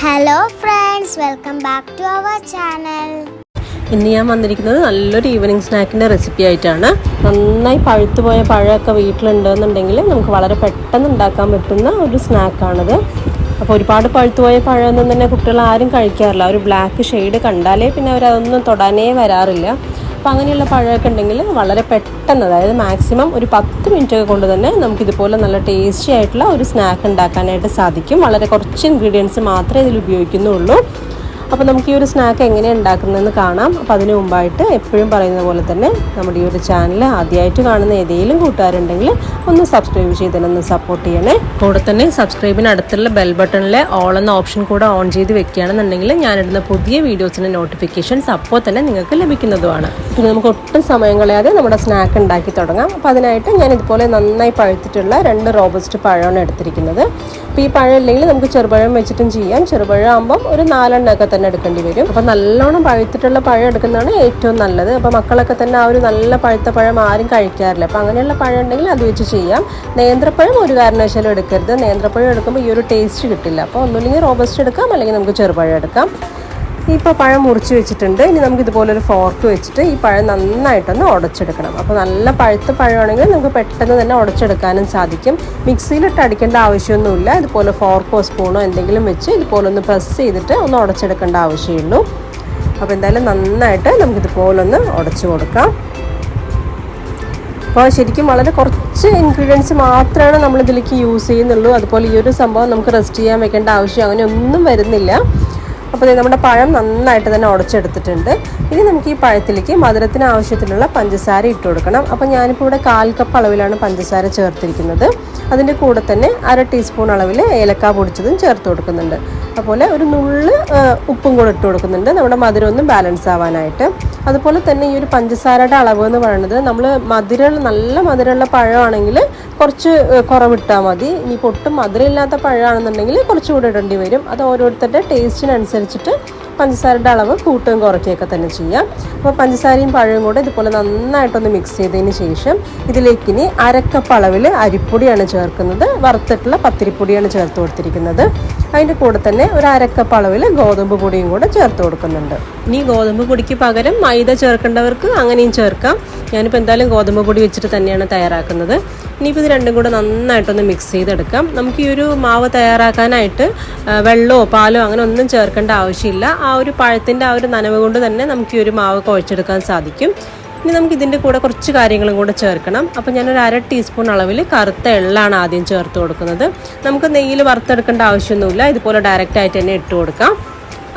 Hello friends welcome back to our channel ഇന്ന് ഞാൻ വന്നിരിക്കുന്നത് നല്ലൊരു ഈവനിങ് സ്നാക്കിന്റെ റെസിപ്പി ആയിട്ടാണ്. നന്നായി പഴുത്തു പോയ പഴമൊക്കെ വീട്ടിലുണ്ടെന്നുണ്ടെങ്കിൽ നമുക്ക് വളരെ പെട്ടെന്ന് ഉണ്ടാക്കാൻ പറ്റുന്ന ഒരു സ്നാക്കാണിത് അപ്പോൾ ഒരുപാട് പഴുത്തു പോയ പഴമൊന്നും തന്നെ കുട്ടികൾ ആരും കഴിക്കാറില്ല. ഒരു ബ്ലാക്ക് ഷെയ്ഡ് കണ്ടാലേ പിന്നെ അവരതൊന്നും തൊടാനേ വരാറില്ല. അപ്പോൾ അങ്ങനെയുള്ള പഴമൊക്കെ ഉണ്ടെങ്കിൽ വളരെ പെട്ടെന്ന് അതായത് മാക്സിമം ഒരു പത്ത് മിനിറ്റ് ഒക്കെ കൊണ്ട് തന്നെ നമുക്ക് ഇതുപോലെ നല്ല ടേസ്റ്റി ആയിട്ടുള്ള ഒരു സ്നാക്ക് ഉണ്ടാക്കാനായിട്ട് സാധിക്കും. വളരെ കുറച്ച് ഇൻഗ്രീഡിയൻസ് മാത്രമേ ഇതിൽ ഉപയോഗിക്കുന്നുള്ളൂ. അപ്പോൾ നമുക്ക് ഈ ഒരു സ്നാക്ക് എങ്ങനെ ഉണ്ടാക്കുന്നതെന്ന് കാണാം. അപ്പോൾ അതിന് മുമ്പായിട്ട് എപ്പോഴും പറയുന്ന പോലെ തന്നെ നമ്മുടെ ഈ ഒരു ചാനൽ ആദ്യമായിട്ട് കാണുന്ന ഏതെങ്കിലും കൂട്ടുകാരുണ്ടെങ്കിൽ ഒന്ന് സബ്സ്ക്രൈബ് ചെയ്തിട്ടൊന്ന് സപ്പോർട്ട് ചെയ്യണേ. കൂടെ തന്നെ സബ്സ്ക്രൈബിന് അടുത്തുള്ള ബെൽ ബട്ടണിലെ ഓൾ എന്ന ഓപ്ഷൻ കൂടെ ഓൺ ചെയ്ത് വെക്കുകയാണെന്നുണ്ടെങ്കിൽ ഞാനിടുന്ന പുതിയ വീഡിയോസിന്റെ നോട്ടിഫിക്കേഷൻസ് അപ്പോൾ തന്നെ നിങ്ങൾക്ക് ലഭിക്കുന്നതുമാണ്. പിന്നെ നമുക്ക് ഒട്ടും സമയം കളയാതെ നമ്മുടെ സ്നാക്ക് ഉണ്ടാക്കി തുടങ്ങാം. അപ്പോൾ അതിനായിട്ട് ഞാൻ ഇതുപോലെ നന്നായി പഴുത്തിട്ടുള്ള രണ്ട് റോബസ്റ്റ് പഴമാണ് എടുത്തിരിക്കുന്നത്. അപ്പോൾ ഈ പഴം ഇല്ലെങ്കിൽ നമുക്ക് ചെറുപഴം വെച്ചിട്ടും ചെയ്യാം. ചെറുപഴം ആകുമ്പം ഒരു നാലെണ്ണമൊക്കെ തന്നെ എടുക്കേണ്ടി വരും. അപ്പം നല്ലോണം പഴുത്തിട്ടുള്ള പഴം എടുക്കുന്നതാണ് ഏറ്റവും നല്ലത്. അപ്പോൾ മക്കളൊക്കെ തന്നെ ആ ഒരു നല്ല പഴുത്ത പഴം ആരും കഴിക്കാറില്ല. അപ്പോൾ അങ്ങനെയുള്ള പഴം ഉണ്ടെങ്കിൽ അത് വെച്ച് ചെയ്യാം. നേന്ത്രപ്പഴം ഒരു കാരണവശാലും എടുക്കരുത്. നേന്ത്രപ്പഴം എടുക്കുമ്പോൾ ഈ ഒരു ടേസ്റ്റ് കിട്ടില്ല. അപ്പോൾ ഒന്നുമില്ലെങ്കിൽ റോബസ്റ്റ് എടുക്കാം. അല്ലെങ്കിൽ നമുക്ക് ചെറുപഴം എടുക്കാം. ഇപ്പോൾ പഴം മുറിച്ച് വെച്ചിട്ടുണ്ട്. ഇനി നമുക്ക് ഇതുപോലെ ഒരു ഫോർക്ക് വെച്ചിട്ട് ഈ പഴം നന്നായിട്ടൊന്ന് ഉടച്ചെടുക്കണം. അപ്പോൾ നല്ല പഴുത്ത പഴമാണെങ്കിൽ നമുക്ക് പെട്ടെന്ന് തന്നെ ഉടച്ചെടുക്കാനും സാധിക്കും. മിക്സിയിലിട്ട് അടിക്കേണ്ട ആവശ്യമൊന്നുമില്ല. ഇതുപോലെ ഫോർക്കോ സ്പൂണോ എന്തെങ്കിലും വെച്ച് ഇതുപോലെ ഒന്ന് പ്രസ് ചെയ്തിട്ട് ഒന്ന് ഉടച്ചെടുക്കേണ്ട ആവശ്യമുള്ളൂ. അപ്പോൾ എന്തായാലും നന്നായിട്ട് നമുക്കിതുപോലെ ഒന്ന് ഉടച്ചു കൊടുക്കാം. അപ്പോൾ ശരിക്കും വളരെ കുറച്ച് ഇൻഗ്രീഡിയൻസ് മാത്രമാണ് നമ്മളിതിലേക്ക് യൂസ് ചെയ്യുന്നുള്ളൂ. അതുപോലെ ഈ ഒരു സംഭവം നമുക്ക് റെസ്റ്റ് ചെയ്യാൻ വെക്കേണ്ട ആവശ്യം അങ്ങനെ ഒന്നും വരുന്നില്ല. അപ്പോൾ നമ്മുടെ പഴം നന്നായിട്ട് തന്നെ ഉടച്ചെടുത്തിട്ടുണ്ട്. ഇനി നമുക്ക് ഈ പഴത്തിലേക്ക് മധുരത്തിന് ആവശ്യത്തിനുള്ള പഞ്ചസാര ഇട്ട് കൊടുക്കണം. അപ്പോൾ ഞാനിപ്പോൾ ഇവിടെ കാൽ കപ്പ് അളവിലാണ് പഞ്ചസാര ചേർത്തിരിക്കുന്നത്. അതിന്റെ കൂടെ തന്നെ അര ടീസ്പൂൺ അളവിൽ ഏലക്ക പൊടിച്ചതും ചേർത്ത് കൊടുക്കുന്നുണ്ട്. അതുപോലെ ഒരു നുള്ള് ഉപ്പും കൂടെ ഇട്ട് കൊടുക്കുന്നുണ്ട്. നമ്മുടെ മധുരം ഒന്ന് ബാലൻസ് ആവാനായിട്ട്. അതുപോലെ തന്നെ ഈ ഒരു പഞ്ചസാരയുടെ അളവ് എന്ന് പറയുന്നത് നമ്മൾ മധുരം നല്ല മധുരമുള്ള പഴമാണെങ്കിൽ കുറച്ച് കുറവിട്ടാൽ മതി. ഇനി ഒട്ടും മധുരമില്ലാത്ത പഴമാണെന്നുണ്ടെങ്കിൽ കുറച്ചുകൂടി ഇടേണ്ടി വരും. അത് ഓരോരുത്തരുടെ ടേസ്റ്റിനനുസരിച്ചിട്ട് പഞ്ചസാരയുടെ അളവ് കൂട്ടുകയും കുറയ്ക്കുകയൊക്കെ തന്നെ ചെയ്യാം. അപ്പോൾ പഞ്ചസാരയും പഴവും കൂടെ ഇതുപോലെ നന്നായിട്ടൊന്ന് മിക്സ് ചെയ്തതിന് ശേഷം ഇതിലേക്ക് ഇനി അരക്കപ്പ് അളവിൽ അരിപ്പൊടിയാണ് ചേർക്കുന്നത്. വറുത്തിട്ടുള്ള പത്തിരിപ്പൊടിയാണ് ചേർത്ത് കൊടുത്തിരിക്കുന്നത്. അതിന്റെ കൂടെ തന്നെ ഒരു അരക്കപ്പ് അളവിൽ ഗോതമ്പ് പൊടിയും കൂടെ ചേർത്ത് കൊടുക്കുന്നുണ്ട്. ഇനി ഗോതമ്പ് പൊടിക്ക് പകരം മൈദ ചേർക്കേണ്ടവർക്ക് അങ്ങനെയും ചേർക്കാം. ഞാനിപ്പോൾ എന്തായാലും ഗോതമ്പ് പൊടി വെച്ചിട്ട് തന്നെയാണ് തയ്യാറാക്കുന്നത്. ഇനിയിപ്പോൾ ഇത് രണ്ടും കൂടെ നന്നായിട്ടൊന്ന് മിക്സ് ചെയ്തെടുക്കാം. നമുക്ക് ഈ ഒരു മാവ് തയ്യാറാക്കാനായിട്ട് വെള്ളമോ പാലോ അങ്ങനെ ഒന്നും ചേർക്കേണ്ട ആവശ്യമില്ല. ഒരു പഴത്തിന്റെ ആ ഒരു നനവ് കൊണ്ട് തന്നെ നമുക്ക് ഈ ഒരു മാവ് കുഴച്ചെടുക്കാൻ സാധിക്കും. ഇനി നമുക്ക് ഇതിന്റെ കൂടെ കുറച്ച് കാര്യങ്ങളും കൂടെ ചേർക്കണം. അപ്പോൾ ഞാനൊരു അര ടീസ്പൂൺ അളവിൽ കറുത്ത എള്ളാണ് ആദ്യം ചേർത്ത് കൊടുക്കുന്നത്. നമുക്ക് നെയ്യിൽ വറുത്തെടുക്കേണ്ട ആവശ്യമൊന്നുമില്ല. ഇതുപോലെ ഡയറക്റ്റായിട്ട് തന്നെ ഇട്ട് കൊടുക്കാം.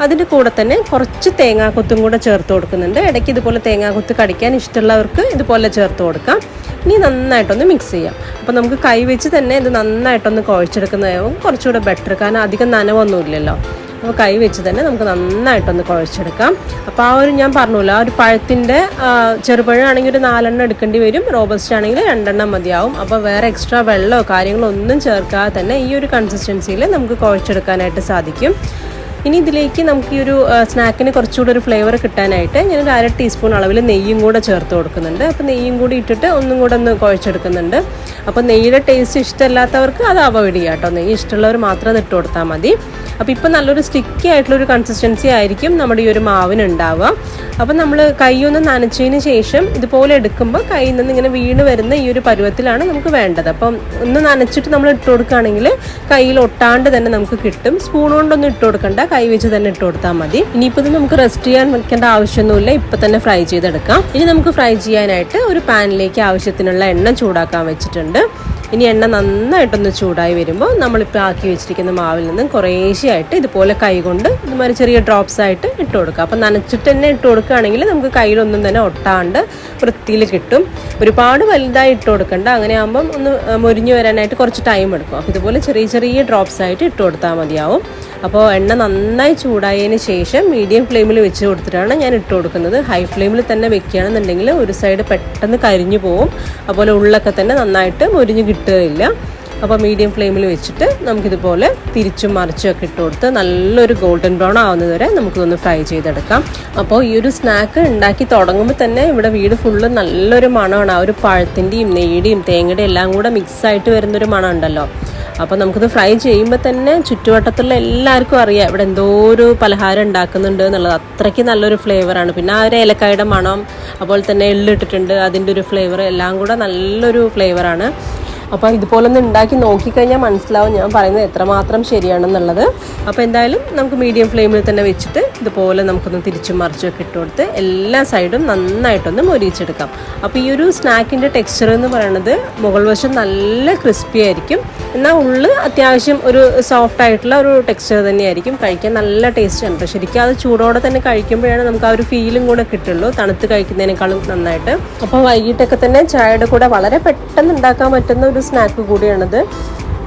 അതിന്റെ കൂടെ തന്നെ കുറച്ച് തേങ്ങാക്കൊത്തും കൂടെ ചേർത്ത് കൊടുക്കുന്നുണ്ട്. ഇടയ്ക്ക് ഇതുപോലെ തേങ്ങാക്കൊത്ത് കടിക്കാൻ ഇഷ്ടമുള്ളവർക്ക് ഇതുപോലെ ചേർത്ത് കൊടുക്കാം. ഇനി നന്നായിട്ടൊന്ന് മിക്സ് ചെയ്യാം. അപ്പോൾ നമുക്ക് കൈ വെച്ച് തന്നെ ഇത് നന്നായിട്ടൊന്ന് കുഴച്ചെടുക്കുന്നതാവും. കുറച്ചുകൂടെ ബെറ്റർ കാരണം അധികം നനവൊന്നുമില്ലല്ലോ. അപ്പോൾ കൈ വെച്ച് തന്നെ നമുക്ക് നന്നായിട്ടൊന്ന് കുഴച്ചെടുക്കാം. അപ്പോൾ ആ ഒരു ഞാൻ പറഞ്ഞല്ലോ ആ ഒരു പഴത്തിന്റെ ചെറുപഴമാണെങ്കിൽ ഒരു നാലെണ്ണം എടുക്കേണ്ടി വരും റോബസ്റ്റ് ആണെങ്കിൽ രണ്ടെണ്ണം മതിയാവും. അപ്പോൾ വേറെ എക്സ്ട്രാ വെള്ളമോ കാര്യങ്ങളോ ഒന്നും ചേർക്കാതെ തന്നെ ഈ ഒരു കൺസിസ്റ്റൻസിയിൽ നമുക്ക് കുഴച്ചെടുക്കാനായിട്ട് സാധിക്കും. ഇനി ഇതിലേക്ക് നമുക്ക് ഈ ഒരു സ്നാക്കിന് കുറച്ചുകൂടി ഒരു ഫ്ലേവർ കിട്ടാനായിട്ട് ഞാൻ ഒരു അര ടീസ്പൂൺ അളവിൽ നെയ്യും കൂടെ ചേർത്ത് കൊടുക്കുന്നുണ്ട്. അപ്പോൾ നെയ്യും കൂടി ഇട്ടിട്ട് ഒന്നും കൂടെ ഒന്ന് കുഴച്ചെടുക്കുന്നുണ്ട്. അപ്പോൾ നെയ്യുടെ ടേസ്റ്റ് ഇഷ്ടമല്ലാത്തവർക്ക് അത് അവോയ്ഡ് ചെയ്യാം കേട്ടോ. നെയ്യ് ഇഷ്ടമുള്ളവർ മാത്രം അത് ഇട്ട് കൊടുത്താൽ മതി. അപ്പോൾ ഇപ്പം നല്ലൊരു സ്റ്റിക്കി ആയിട്ടുള്ളൊരു കൺസിസ്റ്റൻസി ആയിരിക്കും നമ്മുടെ ഈ ഒരു മാവിന് ഉണ്ടാവുക അപ്പോൾ നമ്മൾ കൈ ഒന്ന് നനച്ചതിന് ശേഷം ഇതുപോലെ എടുക്കുമ്പോൾ കയ്യിൽ നിന്ന് ഇങ്ങനെ വീണ് വരുന്ന ഈ ഒരു പരുവത്തിലാണ് നമുക്ക് വേണ്ടത്. അപ്പം ഒന്ന് നനച്ചിട്ട് നമ്മൾ ഇട്ട് കൊടുക്കുകയാണെങ്കിൽ കയ്യിൽ ഒട്ടാണ്ട് തന്നെ നമുക്ക് കിട്ടും. സ്പൂൺ കൊണ്ടൊന്നും ഇട്ട് കൊടുക്കണ്ട. കൈ വെച്ച് തന്നെ ഇട്ട് കൊടുത്താൽ മതി. ഇനിയിപ്പോൾ ഇത് നമുക്ക് റെസ്റ്റ് ചെയ്യാൻ വെക്കേണ്ട ആവശ്യമൊന്നുമില്ല. ഇപ്പം തന്നെ ഫ്രൈ ചെയ്തെടുക്കാം. ഇനി നമുക്ക് ഫ്രൈ ചെയ്യാനായിട്ട് ഒരു പാനിലേക്ക് ആവശ്യത്തിനുള്ള എണ്ണ ചൂടാക്കാൻ വെച്ചിട്ടുണ്ട്. ഇനി എണ്ണ നന്നായിട്ടൊന്ന് ചൂടായി വരുമ്പോൾ നമ്മളിപ്പോൾ ആക്കി വെച്ചിരിക്കുന്ന മാവിൽ നിന്നും കുറേശ്ശെയായിട്ട് ഇതുപോലെ കൈകൊണ്ട് ഇതുമാതിരി ചെറിയ ഡ്രോപ്സ് ആയിട്ട് ഇട്ട് കൊടുക്കുക അപ്പോൾ നനച്ചിട്ട് തന്നെ ഇട്ട് കൊടുക്കുകയാണെങ്കിൽ നമുക്ക് കയ്യിലൊന്നും തന്നെ ഒട്ടാണ്ട് വൃത്തിയിൽ കിട്ടും. ഒരുപാട് വലുതായി ഇട്ട് കൊടുക്കണ്ട. അങ്ങനെ ആകുമ്പം ഒന്ന് മുരിഞ്ഞു വരാനായിട്ട് കുറച്ച് ടൈം എടുക്കും. അപ്പോൾ ഇതുപോലെ ചെറിയ ചെറിയ ഡ്രോപ്സ് ആയിട്ട് ഇട്ട് കൊടുത്താൽ മതിയാവും. അപ്പോൾ എണ്ണ നന്നായി ചൂടായതിന് ശേഷം മീഡിയം ഫ്ലെയിമിൽ വെച്ച് കൊടുത്തിട്ടാണ് ഞാൻ ഇട്ട് കൊടുക്കുന്നത്. ഹൈ ഫ്ലെയിമിൽ തന്നെ വെക്കുകയാണെന്നുണ്ടെങ്കിൽ ഒരു സൈഡ് പെട്ടെന്ന് കരിഞ്ഞു പോവും. അതുപോലെ ഉള്ളൊക്കെ തന്നെ നന്നായിട്ട് മുരിഞ്ഞ് കിട്ടുകയില്ല. അപ്പോൾ മീഡിയം ഫ്ലെയിമിൽ വെച്ചിട്ട് നമുക്കിതുപോലെ തിരിച്ചും മറിച്ചും ഒക്കെ ഇട്ട് കൊടുത്ത് നല്ലൊരു ഗോൾഡൻ ബ്രൗൺ ആവുന്നത് വരെ നമുക്കിതൊന്ന് ഫ്രൈ ചെയ്തെടുക്കാം. അപ്പോൾ ഈ ഒരു സ്നാക്ക് ഉണ്ടാക്കി തുടങ്ങുമ്പോൾ തന്നെ ഇവിടെ വീട് ഫുള്ള് നല്ലൊരു മണമാണ്. ആ ഒരു പഴത്തിന്റെയും നെയ്യുടെയും തേങ്ങയുടെയും എല്ലാം കൂടെ മിക്സ് ആയിട്ട് വരുന്നൊരു മണം ഉണ്ടല്ലോ അപ്പോൾ നമുക്കിത് ഫ്രൈ ചെയ്യുമ്പോൾ തന്നെ ചുറ്റുവട്ടത്തുള്ള എല്ലാവർക്കും അറിയാം. ഇവിടെ എന്തോ ഒരു പലഹാരം ഉണ്ടാക്കുന്നുണ്ട് എന്നുള്ളത്. അത്രയ്ക്ക് നല്ലൊരു ഫ്ലേവറാണ് പിന്നെ ആ ഒരു ഏലക്കായുടെ മണം അതുപോലെ തന്നെ എള്ളിട്ടിട്ടുണ്ട് അതിന്റെ ഒരു ഫ്ലേവർ എല്ലാം കൂടെ നല്ലൊരു ഫ്ലേവറാണ് അപ്പോൾ ഇതുപോലൊന്ന് ഉണ്ടാക്കി നോക്കിക്കഴിഞ്ഞാൽ മനസ്സിലാവും ഞാൻ പറയുന്നത് എത്രമാത്രം ശരിയാണെന്നുള്ളത്. അപ്പോൾ എന്തായാലും നമുക്ക് മീഡിയം ഫ്ലെയിമിൽ തന്നെ വെച്ചിട്ട് ഇതുപോലെ നമുക്കൊന്ന് തിരിച്ചും മറിച്ചൊക്കെ ഇട്ട് കൊടുത്ത് എല്ലാ സൈഡും നന്നായിട്ടൊന്ന് മൊരിയിച്ചെടുക്കാം. അപ്പോൾ ഈ ഒരു സ്നാക്കിന്റെ ടെക്സ്ചർ എന്ന് പറയുന്നത് മുകൾ വശം നല്ല ക്രിസ്പി ആയിരിക്കും. എന്നാൽ ഉള്ളിൽ അത്യാവശ്യം ഒരു സോഫ്റ്റ് ആയിട്ടുള്ള ഒരു ടെക്സ്ചർ തന്നെയായിരിക്കും. കഴിക്കാൻ നല്ല ടേസ്റ്റ് ഉണ്ട് ശരിക്കും അത് ചൂടോടെ തന്നെ കഴിക്കുമ്പോഴാണ് നമുക്ക് ആ ഒരു ഫീലും കൂടെ കിട്ടുള്ളൂ. തണുത്ത് കഴിക്കുന്നതിനേക്കാളും നന്നായിട്ട്. അപ്പോൾ വൈകിട്ടൊക്കെ തന്നെ ചായയുടെ കൂടെ വളരെ പെട്ടെന്ന് ഉണ്ടാക്കാൻ പറ്റുന്ന ഒരു സ്നാക്ക് കൂടിയാണിത്.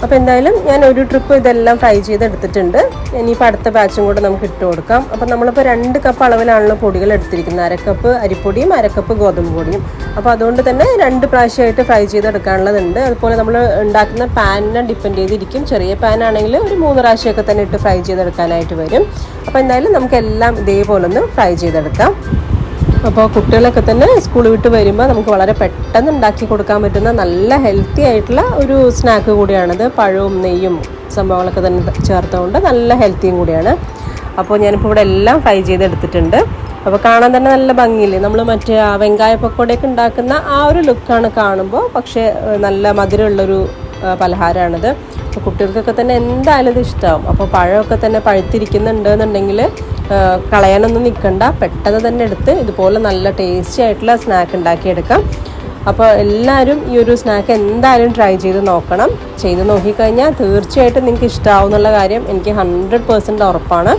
അപ്പോൾ എന്തായാലും ഞാൻ ഒരു ട്രിപ്പ് ഇതെല്ലാം ഫ്രൈ ചെയ്തെടുത്തിട്ടുണ്ട്. ഇനിയിപ്പോൾ അടുത്ത ബാച്ചും കൂടെ നമുക്ക് ഇട്ട് കൊടുക്കാം. അപ്പോൾ നമ്മളിപ്പോൾ രണ്ട് കപ്പ് അളവിലാണല്ലോ പൊടികൾ എടുത്തിരിക്കുന്നത്. അരക്കപ്പ് അരിപ്പൊടിയും അരക്കപ്പ് ഗോതമ്പ് പൊടിയും. അപ്പോൾ അതുകൊണ്ട് തന്നെ രണ്ട് പ്രാവശ്യമായിട്ട് ഫ്രൈ ചെയ്തെടുക്കാനുള്ളതുണ്ട്. അതുപോലെ നമ്മൾ ഉണ്ടാക്കുന്ന പാനിനെ ഡിപ്പെൻഡ് ചെയ്തിരിക്കും. ചെറിയ പാൻ ആണെങ്കിൽ ഒരു മൂന്ന് പ്രാവശ്യമൊക്കെ തന്നെ ഇട്ട് ഫ്രൈ ചെയ്തെടുക്കാനായിട്ട് വരും. അപ്പോൾ എന്തായാലും നമുക്കെല്ലാം ഇതേപോലെ ഒന്ന് ഫ്രൈ ചെയ്തെടുക്കാം. അപ്പോൾ കുട്ടികളൊക്കെ തന്നെ സ്കൂൾ വിട്ട് വരുമ്പോൾ നമുക്ക് വളരെ പെട്ടെന്ന് ഉണ്ടാക്കി കൊടുക്കാൻ പറ്റുന്ന നല്ല ഹെൽത്തി ആയിട്ടുള്ള ഒരു സ്നാക്ക് കൂടിയാണിത്. പഴവും നെയ്യും സംഭവങ്ങളൊക്കെ തന്നെ ചേർത്തുകൊണ്ട് നല്ല ഹെൽത്തിയും കൂടിയാണ്. അപ്പോൾ ഞാനിപ്പോൾ ഇവിടെ എല്ലാം ഫ്രൈ ചെയ്തെടുത്തിട്ടുണ്ട്. അപ്പോൾ കാണാൻ തന്നെ നല്ല ഭംഗിയില്ലേ? നമ്മൾ മറ്റേ ആ വെങ്കായ പക്കോടയൊക്കെ ഉണ്ടാക്കുന്ന ആ ഒരു ലുക്കാണ് കാണുമ്പോൾ. പക്ഷേ നല്ല മധുരമുള്ളൊരു പലഹാരമാണിത്. അപ്പോൾ കുട്ടികൾക്കൊക്കെ തന്നെ എന്തായാലും ഇത് ഇഷ്ടമാവും അപ്പോൾ പഴമൊക്കെ തന്നെ പഴുത്തിരിക്കുന്നുണ്ട് എന്നുണ്ടെങ്കിൽ കളയാനൊന്നും നിൽക്കണ്ട പെട്ടെന്ന് തന്നെ എടുത്ത് ഇതുപോലെ നല്ല ടേസ്റ്റി ആയിട്ടുള്ള സ്നാക്ക് ഉണ്ടാക്കിയെടുക്കാം. അപ്പോൾ എല്ലാവരും ഈ ഒരു സ്നാക്ക് എന്തായാലും ട്രൈ ചെയ്ത് നോക്കണം. ചെയ്ത് നോക്കിക്കഴിഞ്ഞാൽ തീർച്ചയായിട്ടും നിങ്ങൾക്ക് ഇഷ്ടമാവുന്നുള്ള കാര്യം എനിക്ക് ഹൺഡ്രഡ് പെർസെന്റ് ഉറപ്പാണ്.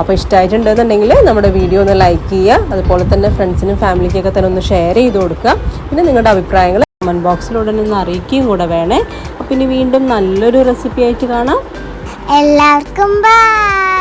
അപ്പോൾ ഇഷ്ടമായിട്ടുണ്ടെന്നുണ്ടെങ്കിൽ നമ്മുടെ വീഡിയോ ഒന്ന് ലൈക്ക് ചെയ്യുക. അതുപോലെ തന്നെ ഫ്രണ്ട്സിനും ഫാമിലിക്കൊക്കെ തന്നെ ഒന്ന് ഷെയർ ചെയ്ത് കൊടുക്കുക. പിന്നെ നിങ്ങളുടെ അഭിപ്രായങ്ങൾ കമന്റ് ബോക്സിലൂടെ നിന്ന് അറിയിക്കുകയും കൂടെ വേണേ. അപ്പം ഇനി വീണ്ടും നല്ലൊരു റെസിപ്പി ആയിട്ട് കാണാം. എല്ലാവർക്കും ബൈ